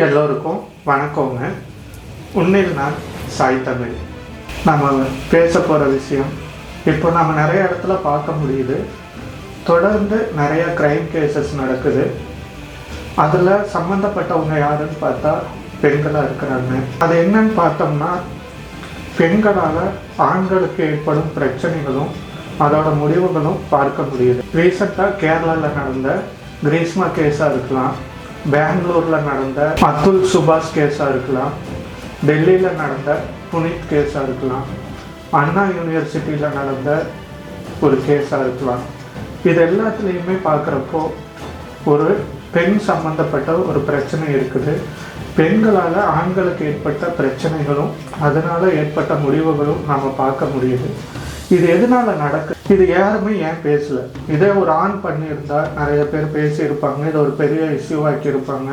எல்லோருக்கும் வணக்கங்க. உண்மையில் நான் சாய் தமிழ். நம்ம பேச போகிற விஷயம் இப்போ நம்ம நிறைய இடத்துல பார்க்க முடியுது. தொடர்ந்து நிறைய க்ரைம் கேசஸ் நடக்குது. அதில் சம்மந்தப்பட்டவங்க யாருன்னு பார்த்தா பெண்களாக இருக்கிறாங்க. அது என்னன்னு பார்த்தோம்னா பெண்களால் ஆண்களுக்கு ஏற்படும் பிரச்சனைகளும் அதோட முடிவுகளும் பார்க்க முடியுது. ரீசெண்டாக கேரளாவில் நடந்த கிரீஷ்மா கேஸாக இருக்கலாம். பெங்களூரில் நடந்த அத்துல் சுபாஷ் கேஸாக இருக்கலாம் டெல்லியில் நடந்த புனித் கேஸாக இருக்கலாம் அண்ணா யூனிவர்சிட்டியில் நடந்த ஒரு கேஸாக இருக்கலாம். இது எல்லாத்துலேயுமே பார்க்குறப்போ ஒரு பெண் சம்மந்தப்பட்ட ஒரு பிரச்சனை இருக்குது. பெண்களால் ஆண்களுக்கு ஏற்பட்ட பிரச்சனைகளும் அதனால் ஏற்பட்ட முடிவுகளும் நம்ம பார்க்க முடியுது. இது எதனால நடக்கு? இது யாருமே ஏன் பேசல? இதே ஒரு ஆண் பண்ணியிருந்தா நிறைய பேர் பேசியிருப்பாங்க. இதை ஒரு பெரிய இஷ்யூ ஆக்கியிருப்பாங்க.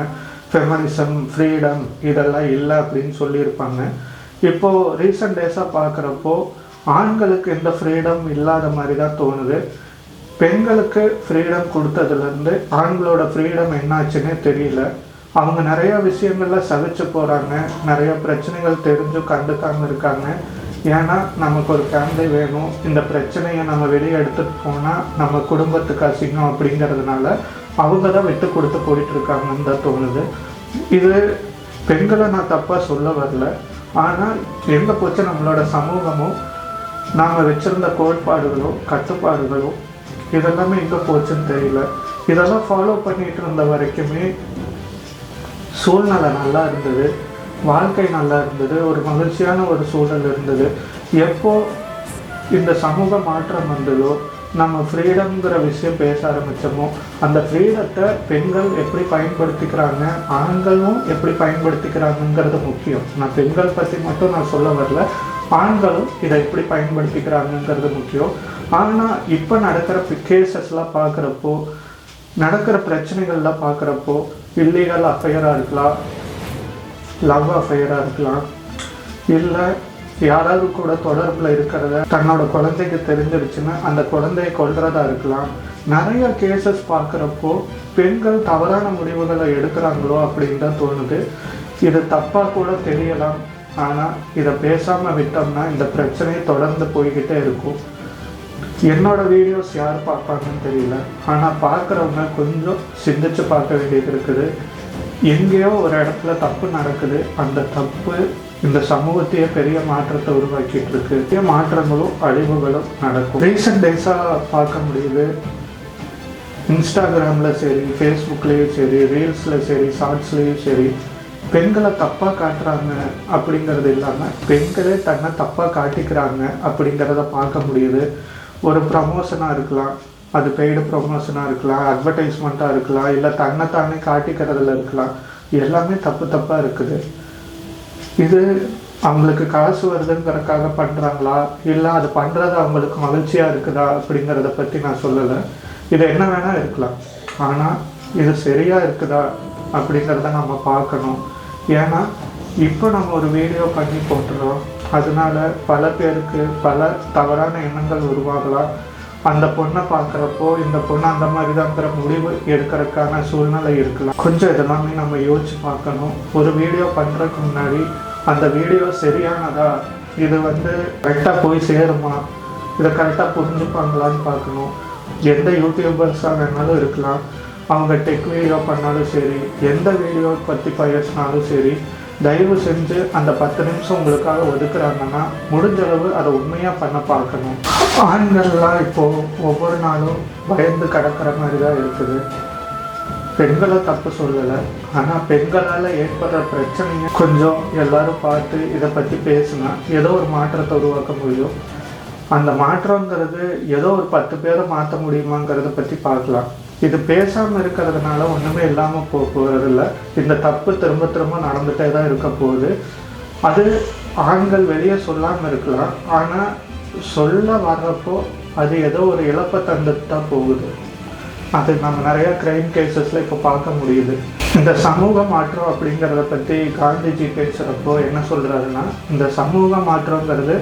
ஃபெமனிசம் ஃப்ரீடம் இதெல்லாம் இல்லை அப்படின்னு சொல்லியிருப்பாங்க. இப்போது ரீசெண்ட் டேஸாக பார்க்குறப்போ ஆண்களுக்கு எந்த ஃப்ரீடம் இல்லாத மாதிரி தான் தோணுது. பெண்களுக்கு ஃப்ரீடம் கொடுத்ததுலேருந்து ஆண்களோட ஃப்ரீடம் என்னாச்சுன்னே தெரியல. அவங்க நிறையா விஷயங்களில் சகிச்சு போகிறாங்க நிறைய பிரச்சனைகள் தெரிஞ்சும் கண்டுக்காமல் இருக்காங்க. ஏன்னா நமக்கு ஒரு ஃபேமிலி வேணும். இந்த பிரச்சனையை நம்ம வெளியே எடுத்துகிட்டு போனால் நம்ம குடும்பத்துக்கு அசிங்கம் அப்படிங்கிறதுனால அவங்க தான் விட்டு கொடுத்து போயிட்டுருக்காங்கன்னு தான் தோணுது. இது பெண்களை நான் தப்பாக சொல்ல வரல. ஆனால் எங்கே போச்சு நம்மளோட சமூகமும் நாம் வச்சுருந்த கோட்பாடுகளும் கட்டுப்பாடுகளும் இதெல்லாமே எங்கே போச்சுன்னு தெரியல. இதெல்லாம் ஃபாலோ பண்ணிகிட்டு இருந்த வரைக்குமே சூழ்நிலை நல்லா இருந்தது. வாழ்க்கை நல்லா இருந்தது ஒரு மகிழ்ச்சியான ஒரு சூழல் இருந்தது. எப்போ இந்த சமூக மாற்றம் வந்ததோ நம்ம ஃப்ரீடம்ங்கிற விஷயம் பேச ஆரம்பித்தோமோ அந்த ஃப்ரீடத்தை பெண்கள் எப்படி பயன்படுத்திக்கிறாங்க ஆண்களும் எப்படி பயன்படுத்திக்கிறாங்கங்கிறது முக்கியம். நான் பெண்கள் பற்றி மட்டும் நான் சொல்ல வரல ஆண்களும் இதை எப்படி பயன்படுத்திக்கிறாங்கங்கிறது முக்கியம். ஆனால் இப்போ நடக்கிற கேசஸ்லாம் பார்க்குறப்போ நடக்கிற பிரச்சனைகள்லாம் பார்க்குறப்போ இல்லீகல் அஃபையராக இருக்கலாம் லவ் அஃபையராக இருக்கலாம். இல்லை யாராவது கூட தொடர்பில் இருக்கிறத தன்னோட குழந்தைக்கு தெரிஞ்சிருச்சுன்னா அந்த குழந்தையை கொள்றதா இருக்கலாம். நிறைய கேசஸ் பார்க்குறப்போ பெண்கள் தவறான முடிவுகளை எடுக்கிறாங்களோ அப்படின்னு தான் தோணுது. இது தப்பாக கூட தெரியலாம். ஆனால் இதை பேசாமல் விட்டோம்னா இந்த பிரச்சனையை தொடர்ந்து போய்கிட்டே இருக்கும். என்னோட வீடியோஸ் யார் பார்ப்பாங்கன்னு தெரியல. ஆனால் பார்க்குறவங்க கொஞ்சம் சிந்திச்சு பார்க்க வேண்டியது இருக்குது. எங்கேயோ ஒரு இடத்துல தப்பு நடக்குது. அந்த தப்பு இந்த சமூகத்தையே பெரிய மாற்றத்தை உருவாக்கிட்டு இருக்கு. பெரிய மாற்றங்களும் அழிவுகளும் நடக்கும். ரீசெண்ட் டேஸாக பார்க்க முடியுது. இன்ஸ்டாகிராமில் சரி ஃபேஸ்புக்லேயும் சரி ரீல்ஸில் சரி ஷார்ட்ஸ்லேயும் சரி பெண்களை தப்பாக காட்டுறாங்க அப்படிங்கிறது இல்லாமல் பெண்களே தன்னை தப்பாக காட்டிக்கிறாங்க அப்படிங்கிறத பார்க்க முடியுது. ஒரு ப்ரமோஷனாக இருக்கலாம். அது பெய்டு ப்ரொமோஷனாக இருக்கலாம் அட்வர்டைஸ்மெண்ட்டாக இருக்கலாம் இல்லை தன்னைத்தானே காட்டிக்கிறதுல இருக்கலாம். எல்லாமே தப்பு தப்பாக இருக்குது. இது அவங்களுக்கு காசு வருதுங்கிறக்காக பண்ணுறாங்களா இல்லை அது பண்ணுறது அவங்களுக்கு மகிழ்ச்சியாக இருக்குதா அப்படிங்கிறத பற்றி நான் சொல்லலை. இது என்ன வேணால் இருக்கலாம். ஆனால் இது சரியாக இருக்குதா அப்படிங்கிறத நம்ம பார்க்கணும். ஏன்னா இப்போ நம்ம ஒரு வீடியோ பண்ணி போட்டுறோம். அதனால பல பேருக்கு பல தவறான எண்ணங்கள் உருவாகலாம். அந்த பொண்ணை பார்க்குறப்போ இந்த பொண்ணு அந்த மாதிரி தான்ங்கிற முடிவு எடுக்கிறதுக்கான சூழ்நிலை இருக்கலாம். கொஞ்சம் இதெல்லாமே நம்ம யோசிச்சு பார்க்கணும். ஒரு வீடியோ பண்ணுறதுக்கு முன்னாடி அந்த வீடியோ சரியானதா? இது வந்து கரெக்டாக போய் சேருமா? இதை கரெக்டாக புரிஞ்சுப்பாங்களான்னு பார்க்கணும். எந்த யூடியூபர்ஸாக வேணாலும் இருக்கலாம். அவங்க டெக் வீடியோ பண்ணாலும் சரி எந்த வீடியோ பற்றி பேசினாலும் சரி தயவு செஞ்சு அந்த பத்து நிமிஷம் உங்களுக்காக ஒதுக்குறாங்கன்னா முடிஞ்ச அளவு அதை உண்மையாக பண்ண பார்க்கணும். ஆண்கள்லாம் இப்போது ஒவ்வொரு நாளும் பயந்து கிடக்கிற மாதிரி தான் இருக்குது. பெண்களை தப்பு சொல்லலை. ஆனால் பெண்களால் ஏற்படுற பிரச்சனையை கொஞ்சம் எல்லாரும் பார்த்து இதை பற்றி பேசுனா ஏதோ ஒரு மாற்றத்தை உருவாக்க முடியும். அந்த மாற்றங்கிறது ஏதோ ஒரு பத்து பேரை மாற்ற முடியுமாங்கிறத பற்றி பார்க்கலாம். இது பேசாமல் இருக்கிறதுனால ஒன்றுமே இல்லாமல் போக போகிறதில்ல இந்த தப்பு திரும்ப திரும்ப நடந்துகிட்டே தான் இருக்க போகுது. அது ஆண்கள் வெளியே சொல்லாமல் இருக்கலாம். ஆனால் சொல்ல வர்றப்போ அது ஏதோ ஒரு இழப்பை தந்துட்டு தான் போகுது. அது நம்ம நிறையா க்ரைம் கேசஸில் இப்போ பார்க்க முடியுது. இந்த சமூக மாற்றம் அப்படிங்கிறத பற்றி காந்திஜி பேசுகிறப்போ என்ன சொல்கிறாருன்னா இந்த சமூக மாற்றங்கிறது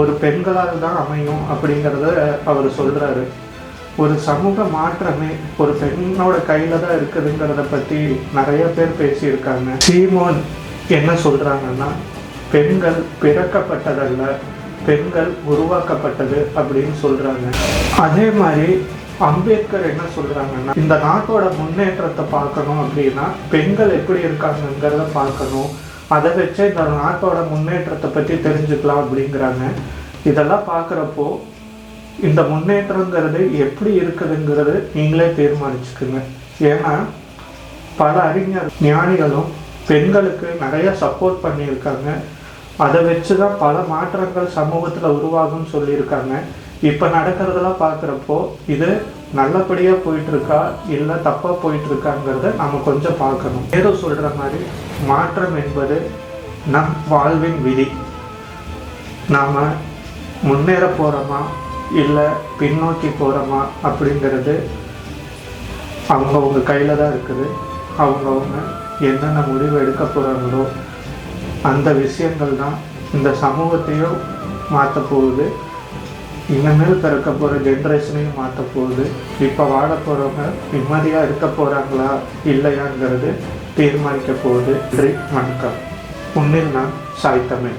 ஒரு பெண்களால் தான் அமையும் அப்படிங்கிறத அவர் சொல்கிறாரு ஒரு சமூக மாற்றமே ஒரு பெண்ணோட கையில தான் இருக்குதுங்கிறத பத்தி நிறைய பேர் பேசியிருக்காங்க. சீமோன் என்ன சொல்றாங்கன்னா பெண்கள் பிறக்கப்பட்டதல்ல பெண்கள் உருவாக்கப்பட்டது அப்படின்னு சொல்றாங்க. அதே மாதிரி அம்பேத்கர் என்ன சொல்றாங்கன்னா இந்த நாட்டோட முன்னேற்றத்தை பார்க்கணும் அப்படின்னா பெண்கள் எப்படி இருக்காங்கங்கிறத பார்க்கணும். அதை வச்சே இந்த நாட்டோட முன்னேற்றத்தை பற்றி தெரிஞ்சுக்கலாம் அப்படிங்கிறாங்க. இதெல்லாம் பார்க்குறப்போ இந்த முன்னேற்றங்கிறது எப்படி இருக்குதுங்கிறது நீங்களே தீர்மானிச்சுக்குங்க. ஏன்னா பல அறிஞர் ஞானிகளும் பெண்களுக்கு நிறைய சப்போர்ட் பண்ணியிருக்காங்க. அதை வச்சு தான் பல மாற்றங்கள் சமூகத்தில் உருவாகும்னு சொல்லியிருக்காங்க. இப்போ நடக்கிறதெல்லாம் பார்க்குறப்போ இது நல்லபடியாக போயிட்டுருக்கா இல்லை தப்பாக போயிட்டு இருக்காங்கிறத நம்ம கொஞ்சம் பார்க்கணும். ஏதோ சொல்கிற மாதிரி மாற்றம் என்பது நம் வாழ்வின் விதி. நாம் முன்னேற போகிறோமா இல்லை பின்னோக்கி போகிறோமா அப்படிங்கிறது அவங்கவுங்க கையில் தான் இருக்குது. அவங்கவுங்க என்னென்ன முடிவு எடுக்க போகிறாங்களோ அந்த விஷயங்கள் தான் இந்த சமூகத்தையும் மாற்ற போகுது. இனிமேல் பிறக்க போகிற ஜென்ரேஷனையும் மாற்ற போகுது. இப்போ வாழ போகிறவங்க நிம்மதியாக இருக்க போகிறாங்களா இல்லையாங்கிறது தீர்மானிக்க போகுது. நன்றி வணக்கம். உன்னில் நான் சாய் தமிழ்.